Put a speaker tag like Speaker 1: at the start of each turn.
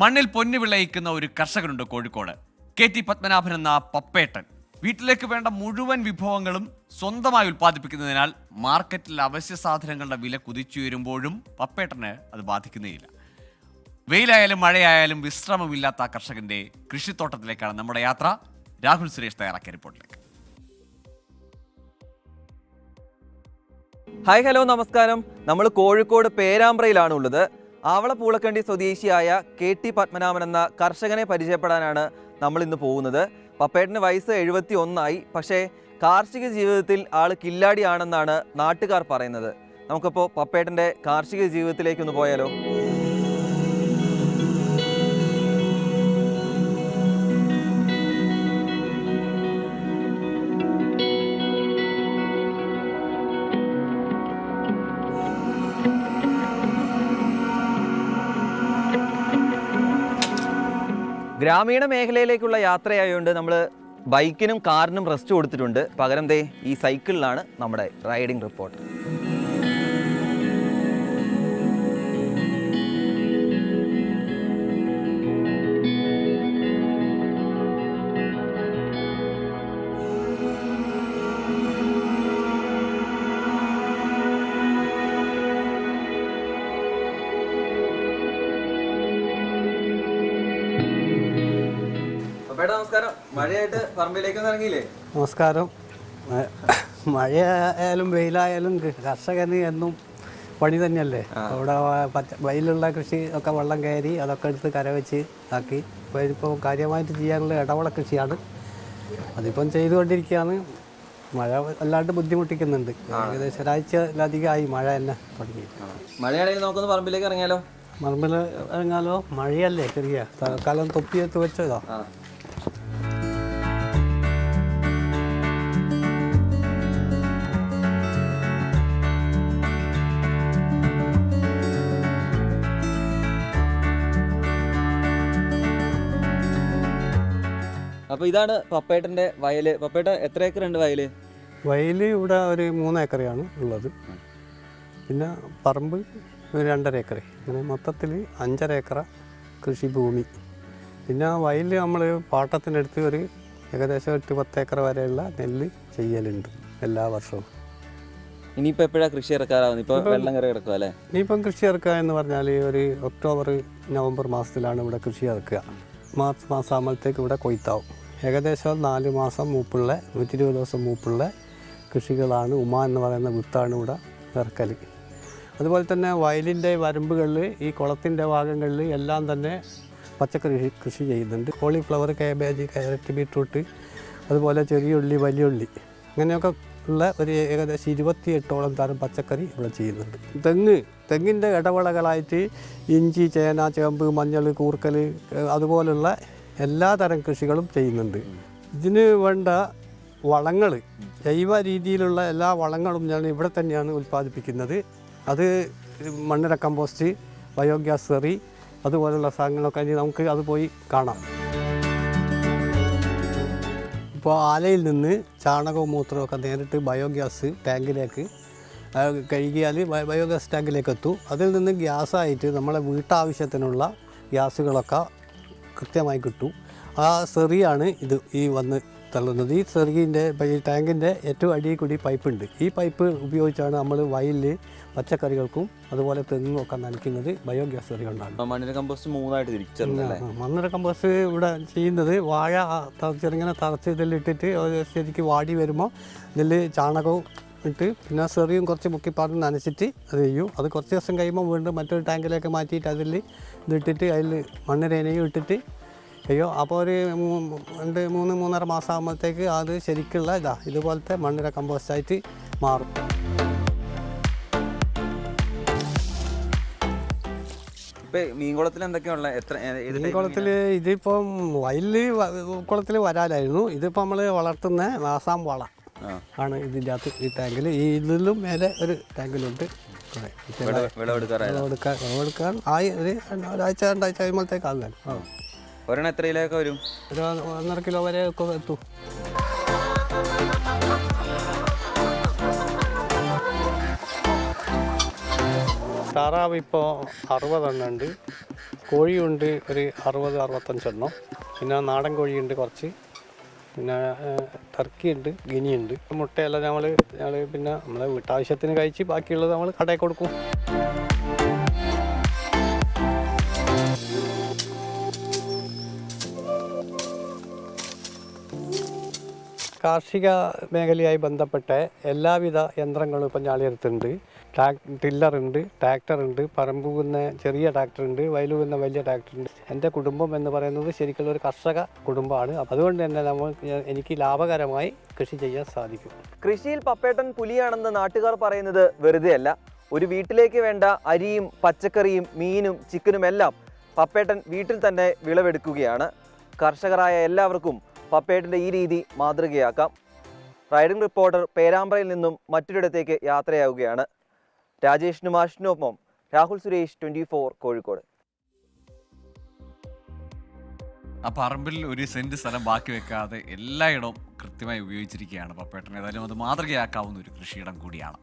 Speaker 1: മണ്ണിൽ പൊന്നു വിളയിക്കുന്ന ഒരു കർഷകനുണ്ട് കോഴിക്കോട്. കെ ടി പത്മനാഭൻ എന്ന പപ്പേട്ടൻ. വീട്ടിലേക്ക് വേണ്ട മുഴുവൻ വിഭവങ്ങളും സ്വന്തമായി ഉൽപ്പാദിപ്പിക്കുന്നതിനാൽ മാർക്കറ്റിൽ അവശ്യ സാധനങ്ങളുടെ വില കുതിച്ചുയരുമ്പോഴും പപ്പേട്ടന് അത് ബാധിക്കുന്നേയില്ല. വെയിലായാലും മഴയായാലും വിശ്രമമില്ലാത്ത ആ കർഷകന്റെ കൃഷിത്തോട്ടത്തിലേക്കാണ് നമ്മുടെ യാത്ര. രാഹുൽ സുരേഷ് തയ്യാറാക്കിയ റിപ്പോർട്ടിലേക്ക്.
Speaker 2: ഹായ് ഹലോ നമസ്കാരം. നമ്മൾ കോഴിക്കോട് പേരാമ്പ്രയിലാണ് ഉള്ളത് ആവള പൂളക്കണ്ടി സ്വദേശിയായ കെ ടി പത്മനാഭൻ എന്ന കർഷകനെ പരിചയപ്പെടാനാണ് നമ്മൾ ഇന്ന് പോകുന്നത്. പപ്പേട്ടന് വയസ്സ് എഴുപത്തി ഒന്നായി പക്ഷേ കാർഷിക ജീവിതത്തിൽ ആൾ കില്ലാടിയാണെന്നാണ് നാട്ടുകാർ പറയുന്നത്. നമുക്കപ്പോൾ പപ്പേട്ടന്റെ കാർഷിക ജീവിതത്തിലേക്കൊന്ന് പോയാലോ? ഗ്രാമീണ മേഖലയിലേക്കുള്ള യാത്രയായതുകൊണ്ട് നമ്മൾ ബൈക്കിനും കാറിനും റെസ്റ്റ് കൊടുത്തിട്ടുണ്ട്. പകരം ദേ ഈ സൈക്കിളിലാണ് നമ്മുടെ റൈഡിംഗ് റിപ്പോർട്ട്. നമസ്കാരം. മഴയായിട്ട് പറമ്പിലേക്കൊന്നും ഇറങ്ങിയില്ലേ?
Speaker 3: നമസ്കാരം. മ- മഴയായാലും വെയിലായാലും കർഷകന് എന്നും പണി തന്നെയല്ലേ? അവിടെ വെയിലുള്ള കൃഷി ഒക്കെ വെള്ളം കയറി അതൊക്കെ എടുത്ത് കരവെച്ച് ആക്കി. ഇപ്പോൾ കാര്യമായിട്ട് ചെയ്യാനുള്ള ഇടവള കൃഷിയാണ്. അതിപ്പം ചെയ്തുകൊണ്ടിരിക്കുകയാണ്. മഴ വല്ലാണ്ട് ബുദ്ധിമുട്ടിക്കുന്നുണ്ട്. ഏകദേശം ഒരാഴ്ചയിലധികമായി മഴ തന്നെ തുടങ്ങി.
Speaker 2: മഴയാണെങ്കിൽ നമുക്കൊന്ന് പറമ്പിലേക്ക് ഇറങ്ങിയാലോ?
Speaker 3: മറമ്പിൽ ഇറങ്ങാലോ? മഴയല്ലേ ചെറിയ തൽക്കാലം തൊപ്പിയെടുത്ത് വെച്ചതോ.
Speaker 2: ആ അപ്പൊ ഇതാണ് പപ്പേട്ടന്റെ വയൽ. പപ്പേട്ട എത്ര ഏക്കർ ഉണ്ട് വയൽ
Speaker 3: വയൽ ഇവിടെ ഒരു മൂന്ന് ഏക്കറയാണ് ഉള്ളത്. പിന്നെ പറമ്പ് ഒരു രണ്ടര ഏക്കർ അങ്ങനെ മൊത്തത്തിൽ അഞ്ചര ഏക്കറ കൃഷിഭൂമി. പിന്നെ വയൽ നമ്മൾ പാട്ടത്തിനടുത്ത് ഒരു ഏകദേശം എട്ട് പത്ത് ഏക്കർ വരെയുള്ള നെല്ല് ചെയ്യലുണ്ട് എല്ലാ വർഷവും.
Speaker 2: ഇനിയിപ്പോൾ എപ്പോഴാണ് കൃഷി ഇറക്കാറാവുന്നത്? ഇപ്പോൾ വെള്ളം കയറി കിടക്കുക അല്ലേ?
Speaker 3: ഇനിയിപ്പം കൃഷി ഇറക്കുക എന്ന് പറഞ്ഞാൽ ഒരു ഒക്ടോബർ നവംബർ മാസത്തിലാണ് ഇവിടെ കൃഷി ഇറക്കുക. മാർച്ച് മാസം ആകുമ്പോഴത്തേക്ക് ഇവിടെ കൊയ്ത്താവും. ഏകദേശം നാല് മാസം മൂപ്പുള്ള നൂറ്റി ഇരുപത് ദിവസം മൂപ്പുള്ള കൃഷികളാണ് ഉമ എന്ന് പറയുന്ന വിത്താണ് ഇവിടെ ഇറക്കൽ അതുപോലെ തന്നെ വയലിന്റെ വരമ്പുകളിൽ ഈ കുളത്തിന്റെ ഭാഗങ്ങളിൽ എല്ലാം തന്നെ പച്ചക്കറി കൃഷി ചെയ്യുന്നുണ്ട്. കോളിഫ്ലവർ കാബേജ് കാരറ്റ് ബീട്രൂട്ട് അതുപോലെ ചെറിയ ഉള്ളി വലിയ ഉള്ളി. അങ്ങനെയൊക്കെ ഉള്ള ഒരു ഏകദേശം ഇരുപത്തിയെട്ടോളം തരം പച്ചക്കറി ഇവിടെ ചെയ്യുന്നുണ്ട്. തെങ്ങ് തെങ്ങിന്റെ ഇടവിളകളായിട്ട് ഇഞ്ചി ചേന ചേമ്പ് മഞ്ഞൾ കൂർക്കൽ അതുപോലുള്ള എല്ലാ തരം കൃഷികളും ചെയ്യുന്നുണ്ട്. ഇതിന് വേണ്ട വളങ്ങൾ ജൈവ രീതിയിലുള്ള എല്ലാ വളങ്ങളും ഞാൻ ഇവിടെ തന്നെയാണ് ഉൽപ്പാദിപ്പിക്കുന്നത്. അത് മണ്ണിര കമ്പോസ്റ്റ് ബയോഗ്യാസ് സെറി അതുപോലുള്ള സാധനങ്ങളൊക്കെ ഇനി നമുക്ക് അത് പോയി കാണാം. ഇപ്പോൾ ആലയിൽ നിന്ന് ചാണകവും മൂത്രവും ഒക്കെ നേരിട്ട് ബയോഗ്യാസ് ടാങ്കിലേക്ക് കഴുകിയാൽ ബയോഗ്യാസ് ടാങ്കിലേക്ക് എത്തും അതിൽ നിന്ന് ഗ്യാസായിട്ട് നമ്മളെ വീട്ടാവശ്യത്തിനുള്ള ഗ്യാസുകളൊക്കെ കൃത്യമായി കിട്ടും. ആ സെറിയാണ് ഇത് ഈ വന്ന് തള്ളുന്നത്. ഈ സെറിന്റെ ഈ ടാങ്കിന്റെ ഏറ്റവും അടിയിൽ കൂടി പൈപ്പുണ്ട്. ഈ പൈപ്പ് ഉപയോഗിച്ചാണ് നമ്മൾ വയലിൽ പച്ചക്കറികൾക്കും അതുപോലെ തെങ്ങും ഒക്കെ നനയ്ക്കുന്നത് ബയോഗ്യാസ് സെറി കൊണ്ടാണ്.
Speaker 2: മണ്ണിര കമ്പോസ്റ്റ് മൂന്നായിട്ട് തിരിച്ചല്ലേ
Speaker 3: മണ്ണിര കമ്പോസ്റ്റ് ഇവിടെ ചെയ്യുന്നത് വാഴ ചെറുങ്ങനെ തറച്ച് ഇതിലിട്ടിട്ട് ശരിക്ക് വാടി വരുമ്പോൾ ഇതിൽ ചാണകവും ഇട്ട് പിന്നെ സെറിയും കുറച്ച് മുക്കിപ്പാടും നനച്ചിട്ട് അത് ചെയ്യും. അത് കുറച്ച് ദിവസം കഴിയുമ്പോൾ വീണ്ടും മറ്റൊരു ടാങ്കിലേക്ക് മാറ്റിയിട്ട് അതിൽ ഇതിട്ടിട്ട് അതിൽ മണ്ണിരേനയും ഇട്ടിട്ട് അയ്യോ അപ്പോൾ ഒരു രണ്ട് മൂന്ന് മൂന്നര മാസം ആകുമ്പോഴത്തേക്ക് അത് ശരിക്കുള്ള ഇതാ ഇതുപോലത്തെ മണ്ണിര കമ്പോസ്റ്റായിട്ട് മാറും.
Speaker 2: മീൻകുളത്തിൽ എന്തൊക്കെയുള്ള എത്ര
Speaker 3: മീൻകുളത്തിൽ ഇതിപ്പം വയലിൽ കുളത്തിൽ വരാലായിരുന്നു. ഇതിപ്പോൾ നമ്മൾ വളർത്തുന്ന ആസാം വള. ആണ് ഇതിന്റെ അകത്ത് ഈ ടാങ്കിൽ ഈ ഇതിലും മേലെ ഒരു ടാങ്കിലുണ്ട്. കുറേ. വിളവെടുക്കാൻ വിളവെടുക്കാൻ ആയി ഒരു ഒരാഴ്ച രണ്ടാഴ്ച കഴിയുമ്പോഴത്തേക്ക് ആകുന്നത്
Speaker 2: ഒരെണ്ണം എത്ര കിലോയൊക്കെ വരും?
Speaker 3: ഒരു ഒന്നര കിലോ വരെ ഒക്കെ എത്തും. താറാവ് ഇപ്പോൾ അറുപതെണ്ണം ഉണ്ട്. കോഴിയുണ്ട് ഒരു അറുപത് അറുപത്തഞ്ചെണ്ണം. പിന്നെ നാടൻ കോഴിയുണ്ട് കുറച്ച്. പിന്നെ ഉണ്ട് ഗിനിയുണ്ട്. മുട്ടയെല്ലാം നമ്മൾ ഞങ്ങൾ പിന്നെ നമ്മളെ വീട്ടാവശ്യത്തിന് കഴിച്ച് ബാക്കിയുള്ളത് നമ്മൾ കടയിൽ കൊടുക്കും. കാർഷിക മേഖലയായി ബന്ധപ്പെട്ട എല്ലാവിധ യന്ത്രങ്ങളും ഇപ്പം ഞാളിയടുത്തുണ്ട് ട്രാക് ടില്ലറുണ്ട് ട്രാക്ടറുണ്ട് പറമ്പുകുന്ന ചെറിയ ട്രാക്ടറുണ്ട് വയലുകുന്ന വലിയ ട്രാക്ടറുണ്ട് എന്റെ കുടുംബം എന്ന് പറയുന്നത് ശരിക്കുള്ള ഒരു കർഷക കുടുംബമാണ്. അതുകൊണ്ട് തന്നെ നമ്മൾ എനിക്ക് ലാഭകരമായി കൃഷി ചെയ്യാൻ സാധിക്കും.
Speaker 2: കൃഷിയിൽ പപ്പേട്ടൻ പുലിയാണെന്ന് നാട്ടുകാർ പറയുന്നത് വെറുതെയല്ല. ഒരു വീട്ടിലേക്ക് വേണ്ട അരിയും പച്ചക്കറിയും മീനും ചിക്കനും എല്ലാം പപ്പേട്ടൻ വീട്ടിൽ തന്നെ വിളവെടുക്കുകയാണ്. കർഷകരായ എല്ലാവർക്കും പപ്പേട്ടന്റെ ഈ രീതി മാതൃകയാക്കാം. റൈഡിംഗ് റിപ്പോർട്ടർ പേരാമ്പ്രയിൽ നിന്നും മറ്റൊരിടത്തേക്ക് യാത്രയാവുകയാണ്. രാജേഷിനും ആഷിനൊപ്പം രാഹുൽ സുരേഷ് ട്വന്റി ഫോർ കോഴിക്കോട്.
Speaker 1: ആ പറമ്പിൽ ഒരു സെന്റ് സ്ഥലം ബാക്കി വെക്കാതെ എല്ലായിടവും കൃത്യമായി ഉപയോഗിച്ചിരിക്കുകയാണ് പപ്പേട്ടൻ. ഏതായാലും അത് മാതൃകയാക്കാവുന്ന ഒരു കൃഷിയിടം കൂടിയാണ്.